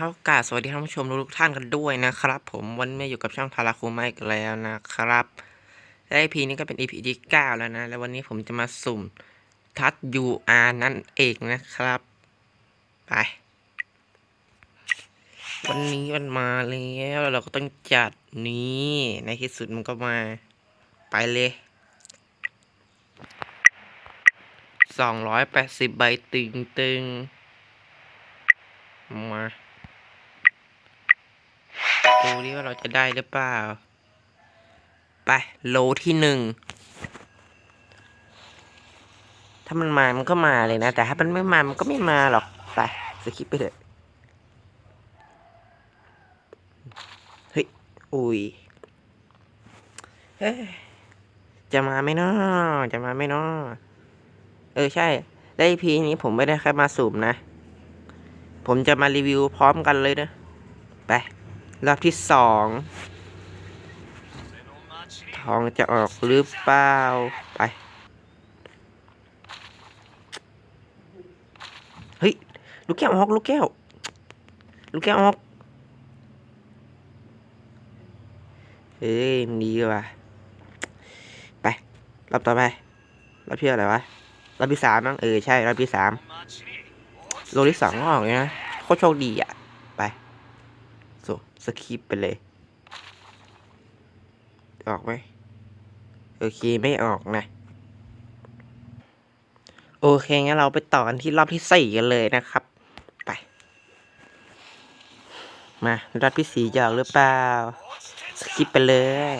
คนะครับกาสวัสดีท่านผู้ชมทุกท่านกันด้วยนะครับ ผมวันนี้อยู่กับช่องทาราคูมาอีกแล้วนะครับและ EP นี้ก็เป็น EP ที่9แล้วนะ แล้ววันนี้ผมจะมาสุ่มทัด UR นั่นเองนะครับ ไป วันนี้มันมาแล้วเราก็ต้องจัดนี้ในที่สุดมันก็มาไปเลยสองร้อยแปดสิบใบตึงตึงๆมา ดูดิว่าเราจะได้หรือเปล่า ไปโลที่หนึ่ง ถ้ามันมา มันก็มาเลยนะ แต่ถ้ามันไม่มา มันก็ไม่มาหรอก ไปสคิปไปเถอะ เฮ้ย อุ้ยเอ้ยจะมาไหมนาะจะมาไหมนาะเออใช่ ได้พีนี้ผมไม่ได้แค่มาสุ่มนะ ผมจะมารีวิวพร้อมกันเลยนะ ไป รอบที่สองทองจะออกหรือเปล่า ไป เฮ้ย ลูกแก้วออก ลูกแก้ว ลูกแก้วออกเฮ้ยนดีว่ะ ไป รอบต่อไป รอบที่อะไรวะ รอบที่สามมั้ง เออ ใช่ รอบที่สามโลที่สองออกเลยนะ โคตรโชคดีอะ สคิปไปเลย ออกไหมโอเคไม่ออกนะ โอเคงั้นเราไปต่อกันที่รอบที่สี่กันเลยนะครับ ไป มารอบที่สี่จะออกหรือเปล่า สคิปไปเลย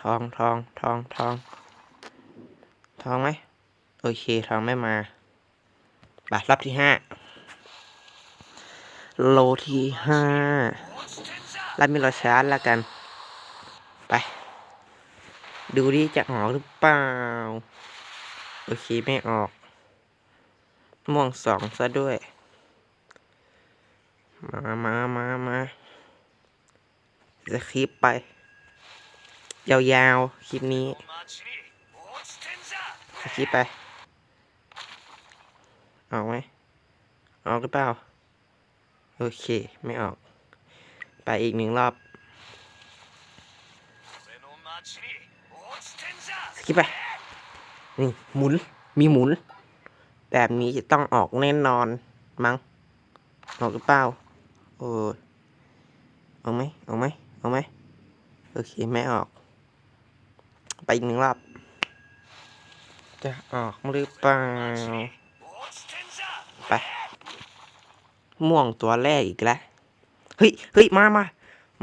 ทองทองทองทองทองไหมโอเคทองไม่มาไปรอบที่ห้า โลที่ห้าแล้วมีรอชาร์จแล้วกัน ไป ดูดิจะออกหรือเปล่า โอเค ไม่ออก ม่วงสองซะด้วย มามามามาจะคลิปไป ยาวๆ คลิปนี้คลิปไป ออกไหม ออกหรือเปล่า โอเค ไม่ออก ไปอีกหนึ่งรอบ สกิปไป นี่ หมุน มีหมุน แบบนี้จะต้องออกแน่นอน มั้ง ออกหรือเปล่าโอ้ยออกไหมออกไหมออกไหมโอเค ไม่ออก ไปอีกหนึ่งรอบ จะออกหรือเปล่า ไป ม่วงตัวแรกอีกแล้ว เฮ้ยเฮ้ยมามา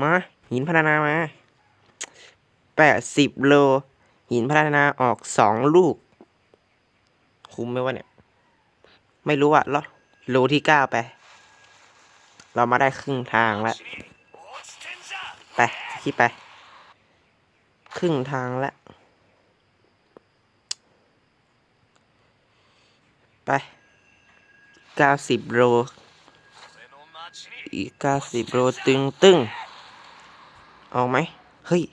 มา หินพัฒนามาแปดสิบโล หินพัฒนาออกสองลูก คุ้มไหมวะเนี่ย ไม่รู้อะแล้วโลที่เก้าไป เรามาได้ครึ่งทางแล้ว ไปคิดไป ครึ่งทางแล้ว ไปเก้าสิบโล อีกเก้าสิบโลตึงตึงออกไหมเฮ้ย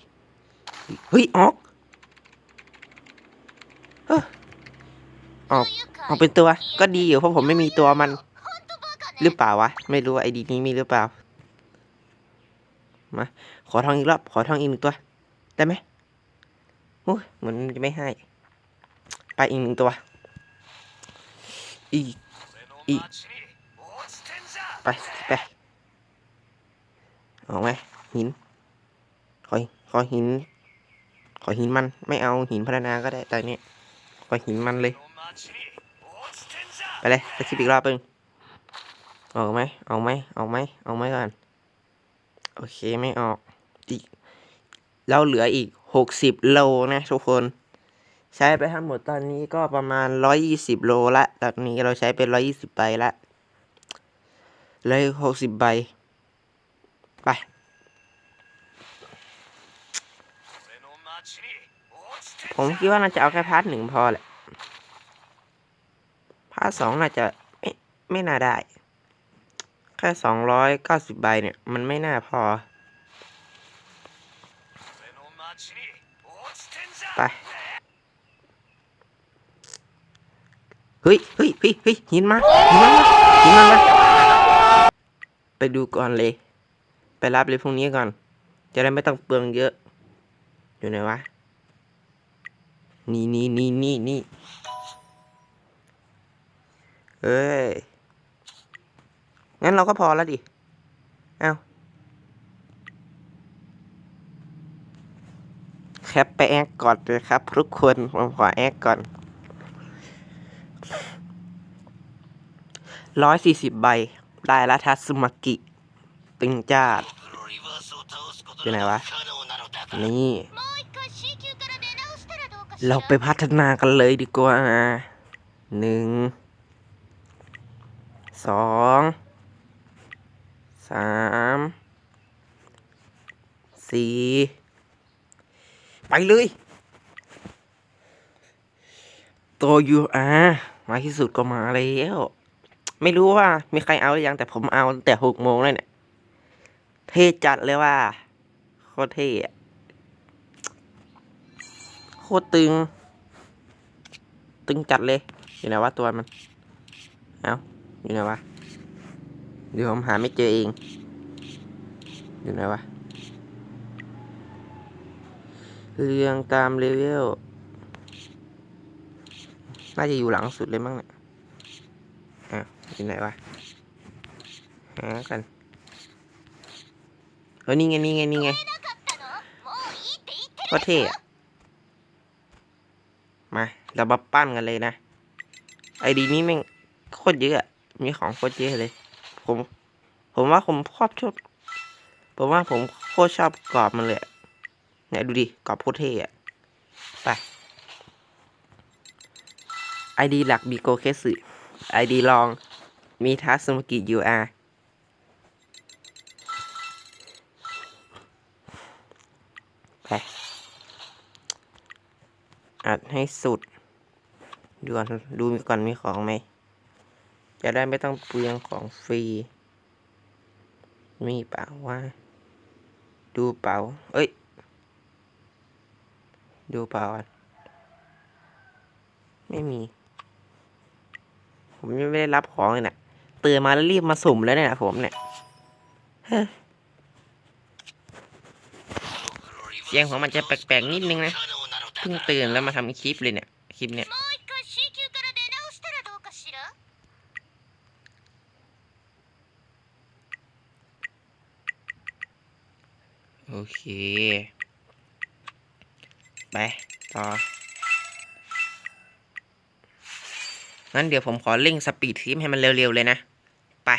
เฮ้ย ออกออกออกเป็นตัวก็ดีอยู่เพราะผมไม่มีตัวมัน หรือเปล่าวะ ไม่รู้ไอดีนี้มีหรือเปล่า มา ขอทองอีกรอบ ขอทองอีกหนึ่งตัว ได้ไหมโอ้ยเหมือนมันจะไม่ให้ ไปอีกหนึ่งตัว อีกอีกไปไป ออกไหมหิน ขอขอหิน ขอหินมันไม่เอาหินพัฒนาก็ได้แต่เนี้ยขอหินมันเลย ไปเลยสคิปอีกรอบนึงออกไหมออกไหมออกไหมออกไหมก่อนโอเคไม่ออกอีกเราเหลืออีกหกสิบโลนะทุกคน ใช้ไปทั้งหมดตอนนี้ก็ประมาณร้อยยี่สิบโลละตอนนี้เราใช้เป็นร้อยี่สิบใบละเลยหกสิบใบ ไปผมคิดว่าน่าจะเอาแค่พาร์ทหนึ่งพอแหละ พาร์ทสองน่าจะไม่ไม่น่าได้ แค่สองร้อยเก้าสิบใบเนี่ย มันไม่น่าพอ ไป เฮ้ยเฮ้ยเฮ้ยเฮ้ยหินมาหินมาหินมามาดูก่อนเลย ไปรับเลยพรุ่งนี้ก่อน จะได้ไม่ต้องเปลืองเยอะ อยู่ไหนวะ นี่นี่นี่นี่นี่เอ้ย งั้นเราก็พอแล้วดิ เอ้าแคปไปแอกก่อนเลยครับ ทุกคนผมขอแอกก่อน ร้อยสี่สิบใบ ได้ละทัสมากิ ตึงจ้าด ที่ไหนวะ นี่ เราไปพัฒนากันเลยดีกว่านะหนึ่ง สอง สาม สี่ ไปเลยตัวยูอาร์มาที่สุดก็มาแล้ว ไม่รู้ว่ามีใครเอาหรือยังแต่ผมเอาแต่หกโมงเลยเนี่ย เทจัดเลยว่า คตรเท่โคตรตึง ตึงจัดเลย อยู่ไหนวะตัวมัน เอาอยู่ไหนวะ เดี๋ยวผมหาไม่เจอเอง อยู่ไหนวะ เรียงตามเลเวล น่าจะอยู่หลังสุดเลยมั้งเนี่ยอ้าวอยู่ไหนวะ หากันเออนี่ไง นี่ไง นี่ไง ก็เท่มา เรามาปั้นกันเลยนะ ไอดีนี้แม่งโคตรเยอะ มีของโคตรเยอะเลย ผม ผมว่าผมชอบชุดผมว่าผมโคตรชอบกรอบมันเลยเนี่ยดูดิกรอบโคตรเท่อะไปไอดีหลักบีโกเคสึไอดีลองมีทัสมกิยูอาร์ไป อัดให้สุดดูก่อนดูก่อนมีของไหม จะได้ไม่ต้องเปลืองของฟรี มีเปล่าว่า ดูเปล่า เอ้ย ดูเปล่าก่อนไม่มี ผมยังไม่ได้รับของเลยนะเตื่นมาแล้วรีบมาสุ่มแล้วเนี่ยผมเนี่ยเฮ้ยเสียงของมันจะแปลกๆนิดนึงนะ พิ่งตื่นแล้วมาทำคลิปเลยเนี่ย คลิปเนี่ยโอเค ไป ต่อ งั้นเดี๋ยวผมขอเร่งสปีดทีมให้มันเร็ว ๆ เลยนะ ไป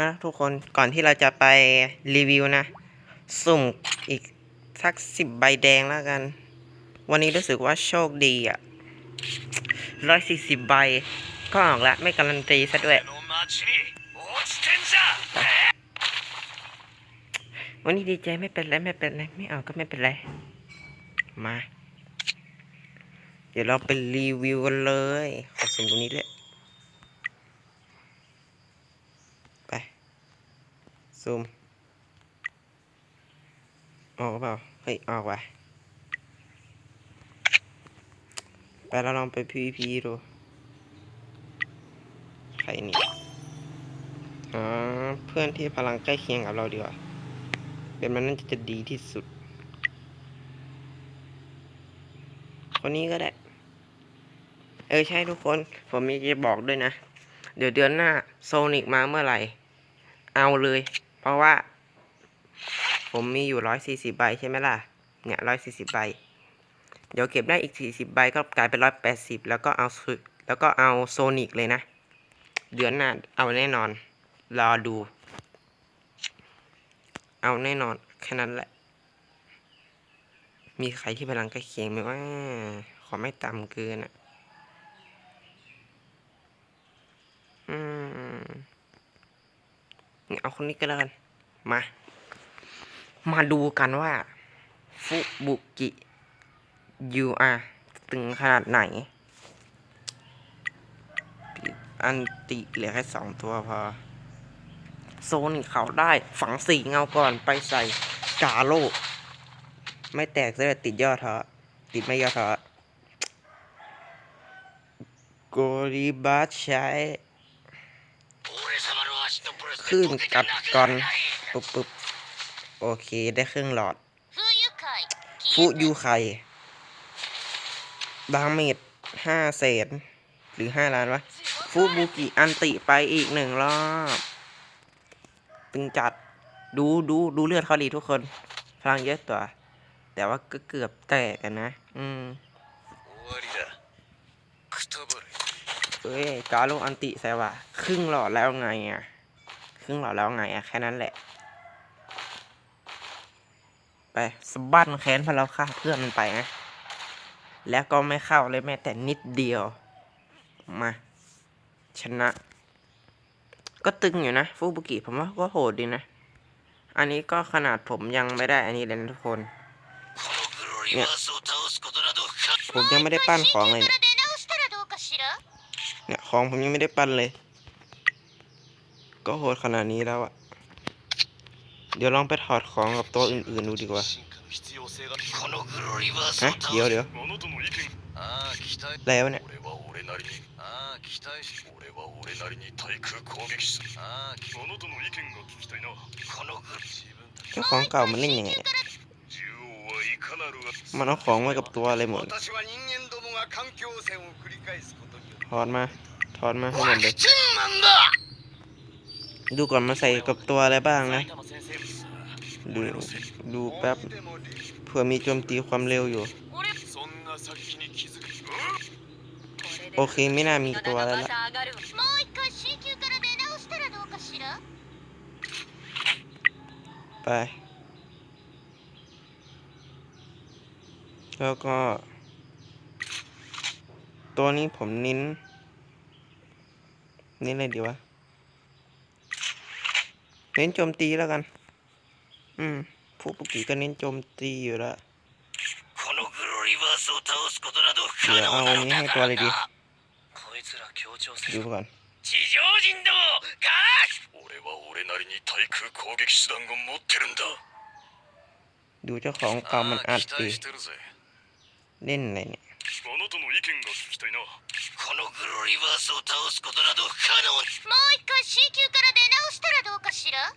นะทุกคนก่อนที่เราจะไปรีวิวนะ สุ่มอีกสักสิบใบแดงแล้วกัน วันนี้รู้สึกว่าโชคดีอะร้อยสี่สิบใบก็ออกละไม่การันตีซะด้วย วันนี้ดีใจไม่เป็นไรไม่เป็นไรไม่ออกก็ไม่เป็นไร มา เดี๋ยวเราไปรีวิวกันเลยขอสุ่มตรงนี้เลย ซูมออกเปล่า เฮ้ย ออกว่ะ ไปเราลองไป PVP ดู ใครนี่อ๋อเพื่อนที่พลังใกล้เคียงกับเราดีกว่า เป็นมันน่าจะดีที่สุด คนนี้ก็ได้ เออ ใช่ทุกคน ผมมีจะบอกด้วยนะ เดี๋ยวเดือนหน้า โซนิกมาเมื่อไหร่ เอาเลย เพราะว่า ผมมีอยู่ร้อยสี่สิบใบใช่ไหมล่ะ เนี่ยร้อยสี่สิบใบ เดี๋ยวเก็บได้อีกสี่สิบใบก็กลายเป็นร้อยแปดสิบแล้วก็เอาแล้วก็เอาโซนิกเลยนะ เดือนหน้าเอาแน่นอน รอดู เอาแน่นอนแค่นั้นแหละ มีใครที่พลังใกล้เคียงไหมว่า ขอไม่ต่ำเกินอะ อืมนี่ เอาคนนี้ก็แล้วกัน มา มาดูกันว่า ฟุบุกิยูอาตึงขนาดไหน อันติเหลือแค่สองตัวพอ โซนเขาได้ฝังสี่เงาก่อนไปใส่กาโลไม่แตกเลยติดยอดเถอะติดไม่ยอดเถอะโกริบัสใช้ ลื่นกัดก่อนปุ๊บปุ๊บโอเคได้เครื่องหลอดฟูยูไคดาเมจห้าแสนหรือห้าล้านวะ ฟูบูกิอันติไปอีกหนึ่งรอบ ตึงจัดดูดูดูเลือดเขาดีทุกคน พลังเยอะตัว แต่ว่าก็เกือบแตกกันนะ อืมเอ้ย กาโลอันติแซวะครึ่งหลอดแล้วไงอะ ครึ่งหลอดแล้วไงอะแค่นั้นแหละ ไปสะบัดแค้นพอเราฆ่าเพื่อนมันไปนะ แล้วก็ไม่เข้าเลยแม้แต่นิดเดียว มา ชนะ ก็ตึงอยู่นะ ฟูบุกิผมว่าก็โหดดีนะ อันนี้ก็ขนาดผมยังไม่ได้อันนี้เลยนะทุกคนเนี่ยผมยังไม่ได้ปั้นของเลยเนี่ยของผมยังไม่ได้ปั้นเลย ก็โหดขนาดนี้แล้วอะเดี๋ยวลองไปถอดของกับตัวอื่นๆดูดีกว่า ฮะ เดี๋ยวเดี๋ยวแล้วเนี่ยเจ้าของเก่ามันเล่นยังไงมันเอาของไว้กับตัวอะไรหมด ถอดมา ถอดมาให้หมดเลย ดูก่อนมาใส่กับตัวอะไรบ้างนะ ดูดูแป๊บเผื่อมีโจมตีความเร็วอยู่ โอเคไม่น่ามีตัวแล้วละไป แล้วก็ ตัวนี้ผมนิ้น นิ้นอะไรดีวะ เน้นโจมตีแล้วกัน อืมผู้ปุกิก็เน้นโจมตีอยู่แล้ว このグローリバースを倒すことなど不可 เดี๋ยว 能 เอา な อัน の นี้ だ ให้ か ตัว ら อะไรดี なこいつら協調せ ดู ず ก่อน 地上人どもか俺は俺なりに対空攻撃手段を持ってるんだ ดูเจ้าของเก่ามันอัด 期 ดิ 待してるぜ เล่นอะไรเนี่ย あなたの意見が聞きたいなこのグローリバースを倒すことなど不可能もう一回 C 級から出直したらどうかしら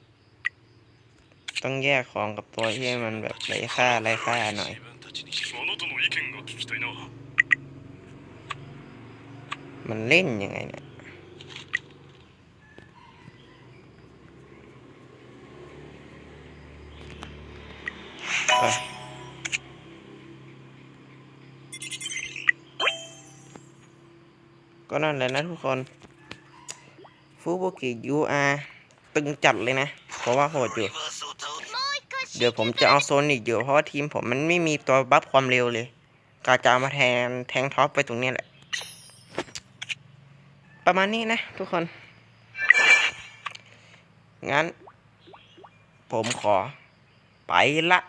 ต้องแยกของกับตัวที่มันแบบไร้ค่าไร้ค่าหน่อย 自分たちにあなたの意見が聞きたいな มันเล่นยังไงเนี่ย ก็นั่นแหละนะทุกคนฟูบุกิยูอาตึงจัดเลยนะเพราะว่าโหดอยู่ เดี๋ยวผมจะเอาโซนิกอยู่เพราะว่าทีมผมมันไม่มีตัวบัฟความเร็วเลยกาจามาแทนแทงท็อปไปตรงนี้แหละ ประมาณนี้นะทุกคน งั้น ผมขอ ไปละ